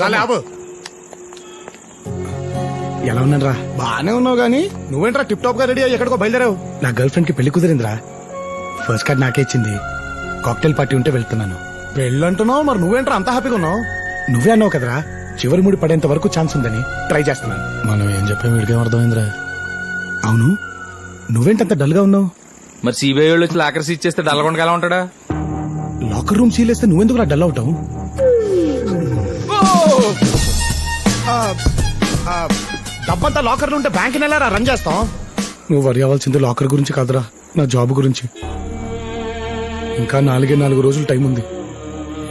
చాలే ఆపు ఎలా ఉన్నారా బానే ఉన్నావు గానీ. నువ్వేంట్రా టిప్ టాప్గా రెడీ అయ్యి ఎక్కడికో బయలుదేరావు? నా గర్ల్ ఫ్రెండ్కి పెళ్ళి కుదిరిందిరా. ఫస్ట్ కార్డ్ నాకే ఇచ్చింది. కాక్టైల్ పార్టీ ఉంటే వెళ్తున్నాను. పెళ్ళంటున్నావు? మరి నువ్వేంట్రా అంత హ్యాపీగా ఉన్నావు? నువ్వే అన్నావు కదరా చివరి ముడి పడేంత వరకు ఛాన్స్ ఉందని ట్రై చేస్తున్నాను. మనం ఏం చెప్పాం వీడికేం అర్థమైందిరా? అవును? నువ్వేంటంత డల్గా ఉన్నావు? మరి సిబిఐ వాళ్ళు వచ్చి లాకర్స్ ఇచ్చేస్తే డల్లగొండగా ఎలా ఉంటాడా? లాకర్ రూమ్ సీలేస్తే నువ్వెందుకు డల్ అవుతావు? డబ్బంతా లాకర్లు ఉంటే బ్యాంక్ నెల రన్ చేస్తాం. నువ్వు వరి అవ్వాల్సింది లాకర్ గురించి కాదురా నా జాబ్ గురించి. ఇంకా నాలుగే నాలుగు రోజులు టైం ఉంది.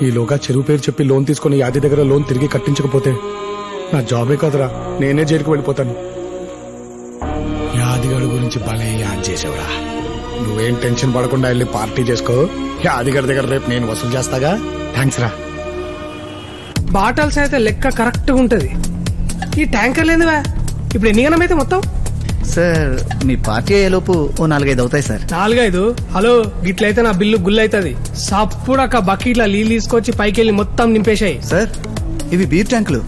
ఈలోగా చెరువు పేరు చెప్పి లోన్ తీసుకుని యాది దగ్గర లోన్ తిరిగి కట్టించకపోతే నా జాబే కాదురా నేనే జైలుకు వెళ్ళిపోతాను. యాదిగాడు గురించి భలే యాద్ చేసావురా నువ్వేం టెన్షన్ పడకుండా వెళ్ళి పార్టీ చేసుకో. యాదిగాడి దగ్గర రేపు నేను వసూలు చేస్తాగా. థ్యాంక్స్ రా. బాటల్స్ అయితే లెక్క కరెక్ట్గా ఉంటది. ఈ ట్యాంకర్ లేదువా ఇప్పుడు ఎన్ని గణం అయితే మొత్తం? సార్ మీ పార్టీ అయ్యేలోపు ఓ నాలుగైదు అవుతాయి సార్. నాలుగైదు? హలో గిట్లయితే నా బిల్లు గుల్ అవుతుంది సప్పుడక బకెట్ల నీళ్ళు తీసుకొచ్చి పైకి వెళ్ళి మొత్తం నింపేశాయి. సార్ ఇవి బీర్ ట్యాంకులు.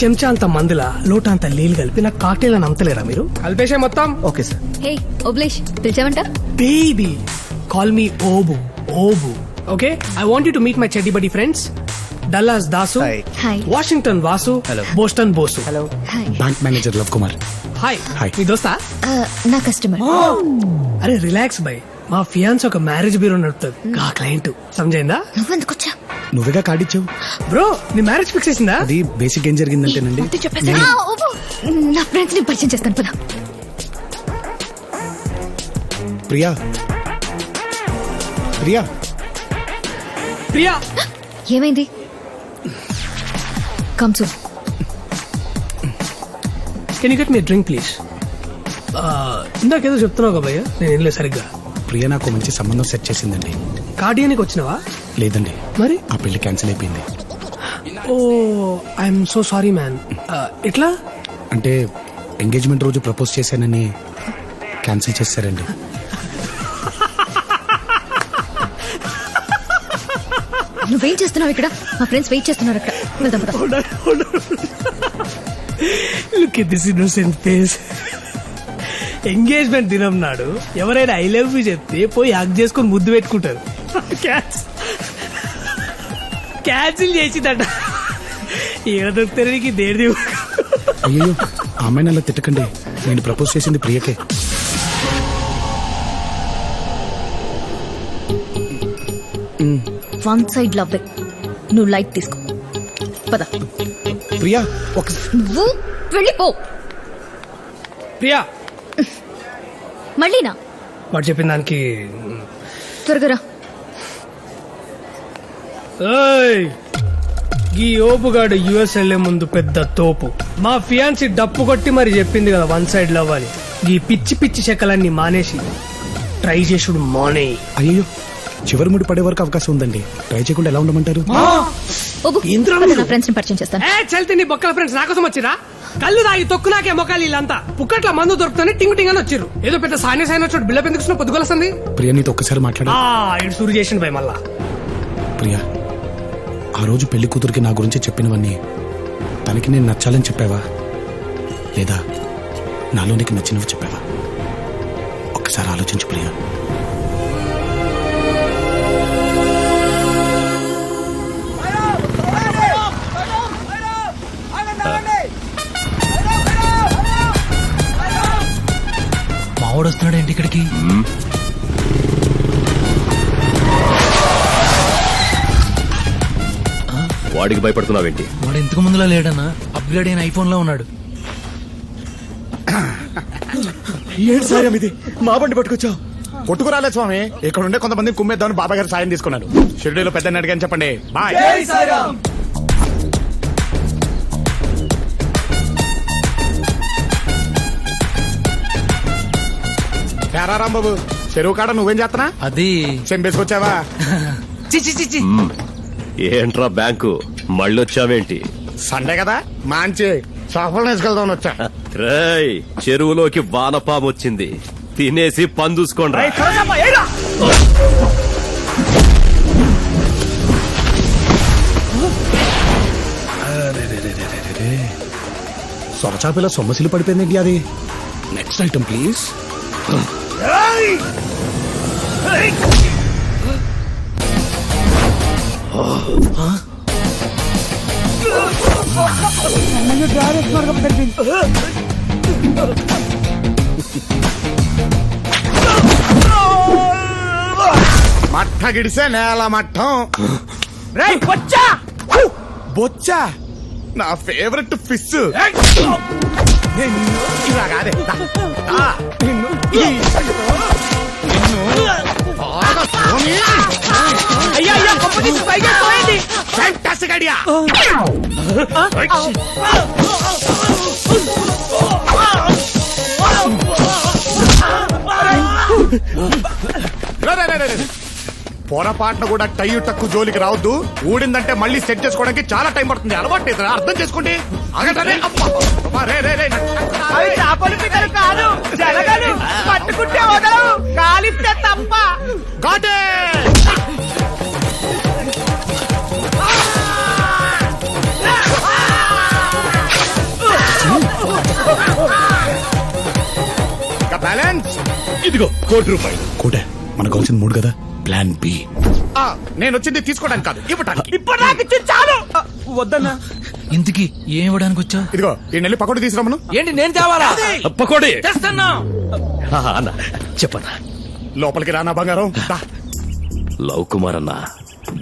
చెంచా అంత మందుల లోట అంత నీళ్ళు కలిపి నాకు కాక్టైల్ అని అమ్మతలేరా మీరు? కలిపేశాయి మొత్తం. Okay sir. Hey Oblesh పిలిచావంట? Baby call me Obu Obu. Okay I want you to meet my చెడ్డి buddy friends Dallas Dasu. Hi Washington Vasu Boston Bosu. Hello hi bank manager love Kumar hi Hi. మీ దోస్తా? నా customer అరే relax బై. మా fiance ఒక marriage bureau నడుపుతుంది. ఆ client సమజైందా నువ్వెందుకొచ్చా నువ్వేగా కార్డిచ్చావు? బ్రో నీ మ్యారేజ్ ఫిక్స్ చేసిందా? అది బేసిక్ ఏం జరిగిందంటేనండి. నా ఫ్రెండ్స్ని పరిచయం చేస్తాను. పదా. ప్రియా. ప్రియా. ప్రియా. ఏమైంది? కమ్సు can you get me drink please ఇందాకేదో చెప్తున్నావు కదా భయ్య నేను ఏం లేదు సరిగ్గా. ప్రియా నాకు మంచి సంబంధం సెట్ చేసిందండి. కార్డియానికి వచ్చినావా? లేదండి. మరి? ఆ పెళ్ళి క్యాన్సిల్ అయిపోయింది. Oh I'm so sorry man ఎట్లా? అంటే ఎంగేజ్మెంట్ రోజు ప్రపోజ్ చేశానని క్యాన్సిల్ చేశారండి నువ్వేం చేస్తున్నావు ఇక్కడ? మా ఫ్రెండ్స్ వెయిట్ చేస్తున్నారు అక్కడ. వెళ్దాం పద. Look at this innocent face engagement దినం నాడు ఎవరైనా ఐ లవ్ యూ చెప్తే పోయి హక్ చేసుకొని ముద్దు పెట్టుకుంటారు క్యాన్సిల్ చేసిందట ఈడ దొరుకుతారు నీకు దేడి అయ్యో ఆ అమ్మాయిని అలా తిట్టకండి నేను ప్రపోజ్ చేసింది ప్రియకే వన్ సైడ్ లవ్ నువ్వు లైట్ తీసుకో పద. ప్రియా ఒక నువ్వు వెళ్ళిపో. ప్రియా. మళ్ళీనా? వాడు చెప్పిన దానికి త్వరగా రా. ఏయ్ ఈ ఓపుగాడు యుఎస్ వెళ్ళే ముందు పెద్ద తోపు. మా ఫియాన్సీ డప్పు కొట్టి మరి చెప్పింది కదా వన్ సైడ్ లవ్ అని. ఈ పిచ్చి పిచ్చి చెక్కలన్నీ మానేసి. ట్రై చేసుడు మానే. అయ్యో చివరి ముడి పడే వరకు అవకాశం ఉందండి. ట్రై చేయకుండా ఎలా ఉండమంటారు? నువ్వు? నా ఫ్రెండ్స్ని పరిచయం చేస్తాను. ఏ చల్తి నీ బొక్కల ఫ్రెండ్స్ నా కోసం వచ్చిరా? కళ్ళు తాగి తొక్కు నాకే మొక్కలు వీళ్ళంతా పుక్కట్ల మందు దొరుకుతుంది టింగ్ టింగ్ అని వచ్చిర్రు. ఏదో పెద్ద సాని సాయన వచ్చాడు బిల్ల పెందుకు పొద్దుగొలస్తుంది ప్రియా నీతో ఒక్కసారి మాట్లాడా. ఆ ఇటు సూరు చేసిండు భయ మళ్ళా. ప్రియా ఆ రోజు పెళ్ళి కూతురికి నా గురించి చెప్పినవన్నీ తనకి నేను నచ్చాలని చెప్పావా? లేదా నాలో నీకు నచ్చినవి చెప్పావా? ఒక్కసారి ఆలోచించు ప్రియా. వాడికి భయపడుతున్నావేంటి? వాడు ఇంతకు ముందులా లేడన్నా అప్గ్రేడ్ అయిన ఐఫోన్లో ఉన్నాడు. ఏంటి సాయం ఇది? మా బండి పట్టుకొచ్చావు. కొట్టుకురాలే స్వామి. ఇక్కడ ఉండే కొంతమంది కుమ్మేద్దామని బాబా గారు సాయం తీసుకున్నాడు షిరిడీలో పెద్ద అడిగాని చెప్పండి. బాయ్. తేరా రాంబాబు చెరువు కాడ నువ్వేం చేస్తున్నా అది చెంపేసుకొచ్చావా? చిచి చిచి ఏంట్రా బ్యాంకు? మళ్ళొచ్చావేంటి? సండే కదా? మంచి సఫలం వేసుకెళ్దామని వచ్చా. రేయ్ చెరువులోకి వానపాము వచ్చింది. తినేసి పని చూసుకోండి ఓకే సొరచాపిల సొమ్మసిలు పడిపోయింది అది? నెక్స్ట్ ఐటమ్ ప్లీజ్ మట్ట గిడిసే నేల మట్టం. బొచ్చా! నా ఫేవరెట్ ఫిష్. ఇలా కాదే. నిన్ను నిన్ను తోమి. Fantastic idea. రే, రే, రే, రే, రే. పొరపాటున కూడా టై టక్కు జోలికి రావద్దు. ఊడిందంటే మళ్ళీ సెట్ చేసుకోవడానికి చాలా టైం పడుతుంది. అలవాటు లేదు అర్థం చేసుకోండి. అబ్బా, రే, రే, రే. Got ఇదిగో కోటి రూపాయలు. కోటే? మనకు కావాల్సిన మూడు కదా? ప్లాన్ బి ఆ, నేను వచ్చింది తీసుకోవడానికి కాదు ఇవ్వటానికి. వద్దన్నా. ఇంతకి ఏం ఇవ్వడానికి వచ్చావు? ఇదిగో ఈ నెల్లి పకోడి తీసుకురామను. ఏంటి నేను తేవాలా? పకోడి! తెస్తున్నా. అన్న చెప్పన్నా. లోపలికి రానా బంగారం. లవ్ కుమార్ అన్న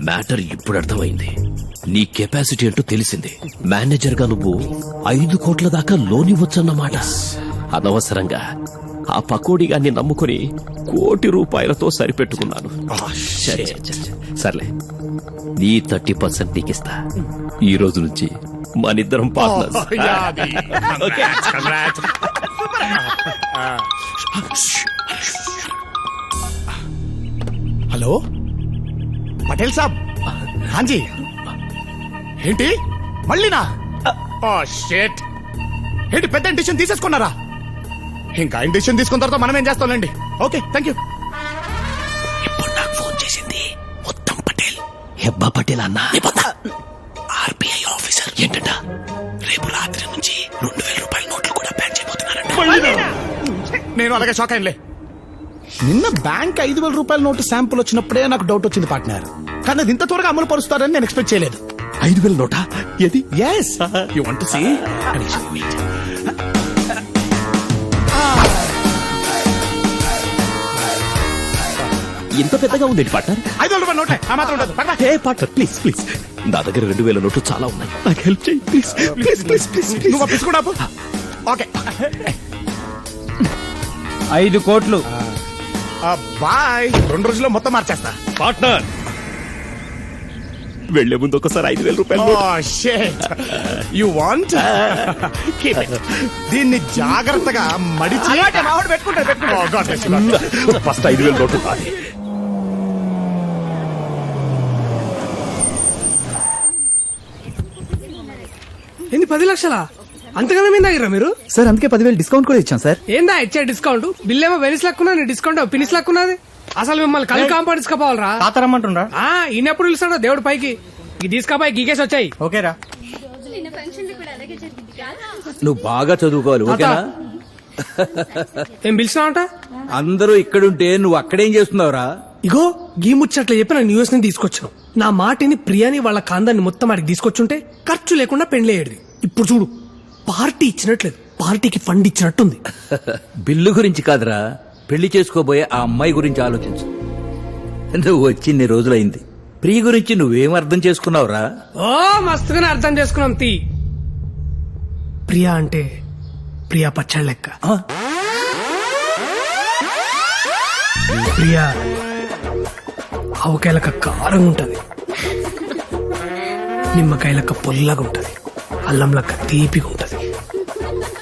మ్యాటర్ ఇప్పుడు అర్థమైంది. నీ కెపాసిటీ అంటూ తెలిసింది. మేనేజర్గా నువ్వు ఐదు కోట్ల దాకా లోన్ ఇవ్వచ్చన్నమాట. అనవసరంగా. ఆ పకోడీ గాన్ని నమ్ముకుని కోటి రూపాయలతో సరిపెట్టుకున్నాను. సర్లే. నీ థర్టీ పర్సెంట్ నీకిస్తా. ఈ రోజు నుంచి మనిద్దరం పార్ట్నర్స్. హలో? పటేల్ సాబ్. హాంజీ ఏంటి? మళ్ళీనా? ఏంటి పెద్ద డిసిషన్ తీసేసుకున్నారా? ఇంకా డిసిషన్ తీసుకున్న తర్వాత మనం ఏం చేస్తాంలేండి? ఓకే థ్యాంక్ యూ ఇప్పుడు నాకు ఫోన్ చేసింది ఉత్తమ్ పటేల్. హెబ్బా పటేల్ అన్న. RBI officer. ఏంటంట? రేపు రాత్రి నుంచి రెండు వేల రూపాయల నోట్లు కూడా బ్యాన్ చేయబోతున్నారంట. నేను అలాగే షాక్ అయినలే. నిన్న బ్యాంక్ ఐదు వేల రూపాయల నోటు శాంపుల్ వచ్చినప్పుడే నాకు డౌట్ వచ్చింది పార్ట్నర్ కానీ అది ఇంత త్వరగా అమలు పరుస్తారని నేను ఎక్స్పెక్ట్ చేయలేదు. ఐదు వేల నోటా? ఏది? Yes you want to see ఇంత పెద్దగా ఉంది పార్ట్నర్ ఐదు వందల రూపాయల నోటే. ఆ మాత్రం ఉండదు. పక్కన. ఏ పార్ట్నర్ ప్లీజ్ ప్లీజ్ నా దగ్గర రెండు వేల నోట్లు చాలా ఉన్నాయి. నాకు హెల్ప్ చేయి ప్లీజ్ ప్లీజ్ ప్లీజ్ ప్లీజ్ నువ్వు ఆ ఓకే. ఐదు కోట్లు. బాయ్. రెండు రోజుల్లో మొత్తం మార్చేస్తా. పార్ట్నర్ వెళ్ళే ముందు ఒకసారి ఐదు వేల రూపాయలు ఓ షేట్ యు వాంట్ దీన్ని జాగ్రత్తగా మడిచి Oh, bless you. ఫస్ట్ ఐదు వేల నోట్లు పది లక్షలా? అంతగానే మీద దగ్గర మీరు? సార్ అందుకే పదివేలు డిస్కౌంట్ కూడా ఇచ్చాం సార్. ఏందా ఇచ్చే డిస్కౌంట్ బిల్ ఏమో వెనిస్ లక్కున్నా నీ డిస్కౌంట్ పినిస్ లక్కున్నది అసలు మిమ్మల్ని కలిసి కాంపౌండ్ తీసుకుపోవాలరా. తాతరమ్మంటుండ్రా? ఆ ఈయన ఎప్పుడు పిలుస్తాడో దేవుడు పైకి. ఈ తీసుకపోయి గీకేసి వచ్చాయి. ఓకేరా. నువ్వు బాగా చదువుకోవాలి ఓకేనా? ఏం పిలిచినావంట అందరూ ఇక్కడుంటే నువ్వు అక్కడేం చేస్తున్నావురా? ఇగో గీ ముచ్చట్లు చెప్పి నేను యూఎస్ని తీసుకొచ్చాను. నా మాటిని ప్రియాని వాళ్ళ కాందాన్ని మొత్తం ఆడికి తీసుకొచ్చుంటే ఖర్చు లేకుండా పెండ్లేయడిది ఇప్పుడు చూడు పార్టీ ఇచ్చినట్లేదు. పార్టీకి ఫండ్ ఇచ్చినట్టుంది. బిల్లు గురించి కాదురా. పెళ్ళి చేసుకోబోయే ఆ అమ్మాయి గురించి ఆలోచించు. నువ్వు వచ్చి ఇన్ని రోజులైంది. ప్రియ గురించి నువ్వేం అర్థం చేసుకున్నావురా? ఓ మస్తుగానే అర్థం చేసుకున్నాం తీ. ప్రియా అంటే ప్రియా పచ్చడి లెక్క. ఆ? ప్రియా ఆవకాయలక కారంగా ఉంటది నిమ్మకాయలక పొల్లగా ఉంటది అల్లం తీపిగా